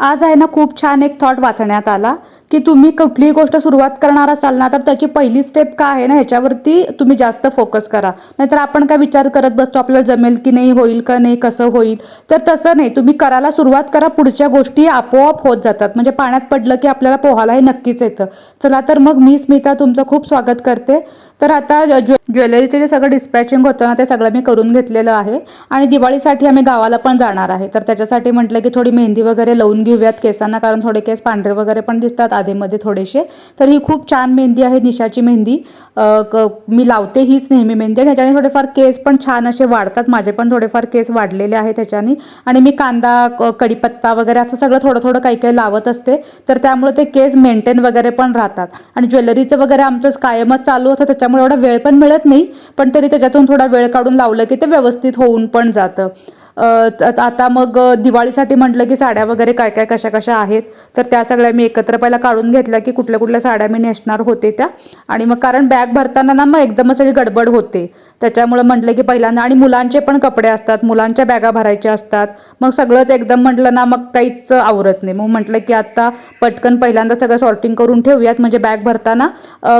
आज आहे ना खूप छान एक थॉट वाचण्यात आला की तुम्ही कुठलीही गोष्ट सुरुवात करणार असाल ना तर त्याची पहिली स्टेप काय आहे ना ह्याच्यावरती तुम्ही जास्त फोकस करा. नाहीतर आपण काय विचार करत बसतो आपल्याला जमेल की नाही होईल का नाही कसं होईल? तर तसं नाही. तुम्ही करायला सुरुवात करा पुढच्या गोष्टी आपोआप होत जातात. म्हणजे पाण्यात पडलं की आपल्याला पोहायला हे नक्कीच येतं. चला तर मग मी स्मिता तुमचं खूप स्वागत करते. तर आता ज्वे ज्वेलरीचे जे सगळं डिस्पॅचिंग होतं ना ते सगळं मी करून घेतलेलं आहे. आणि दिवाळीसाठी आम्ही गावाला पण जाणार आहे. तर त्याच्यासाठी म्हटलं की थोडी मेहंदी वगैरे लावून घेऊ घेऊयात केसांना कारण थोडे केस पांढरे वगैरे पण दिसतात आधेमध्ये थोडेसे. तर ही खूप छान मेहंदी आहे निशाची मेहंदी. क- मी लावते हीच नेहमी मेहंदी. आणि ह्याच्याने थोडेफार केस पण छान असे वाढतात. माझे पण थोडेफार केस वाढलेले आहेत ह्याच्याने. आणि मी कांदा कडीपत्ता कढीपत्ता वगैरे असं सगळं थोडं थोडं काही काही लावत असते. तर त्यामुळे ते केस मेंटेन वगैरे पण राहतात. आणि ज्वेलरीचं वगैरे आमचं कायमच चालू होतं त्याच्यामुळे एवढा वेळ पण मिळत नाही. पण तरी त्याच्यातून थोडा वेळ काढून लावलं की ते व्यवस्थित होऊन पण जातं. आता मग दिवाळीसाठी म्हटलं की साड्या वगैरे काय काय कशा कशा आहेत? तर त्या सगळ्या मी एकत्र पहिला काढून घेतल्या की कुठल्या कुठल्या साड्या मी नेसणार होते त्या. आणि मग कारण बॅग भरताना ना मग एकदमच सगळी गडबड होते. त्याच्यामुळे म्हटलं की पहिल्यांदा आणि मुलांचे पण कपडे असतात मुलांच्या बॅगा भरायच्या असतात. मग सगळंच एकदम म्हटलं ना मग काहीच आवरत नाही. मग म्हटलं की आता पटकन पहिल्यांदा सगळं सॉर्टिंग करून ठेवूयात म्हणजे बॅग भरताना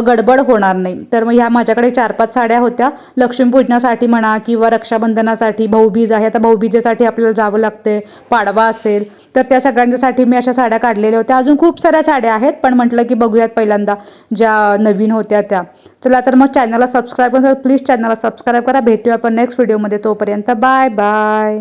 गडबड होणार नाही. तर मग ह्या माझ्याकडे चार पाच साड्या होत्या. लक्ष्मीपूजनासाठी म्हणा किंवा रक्षाबंधनासाठी भाऊबीज आहे. आता भाऊबीजेसाठी आपल्याला जावं लागते पाडवा असेल तर त्या सगळ्यांच्यासाठी मी अशा साड्या काढलेल्या होत्या. अजून खूप साऱ्या साड्या आहेत पण म्हटलं की बघूयात पहिल्यांदा ज्या नवीन होत्या त्या. चला तर मग चॅनलला सबस्क्राईब करा प्लीज चॅनलला सबस्क्राईब करा. भेटूया आपण नेक्स्ट व्हिडिओमध्ये तोपर्यंत बाय बाय.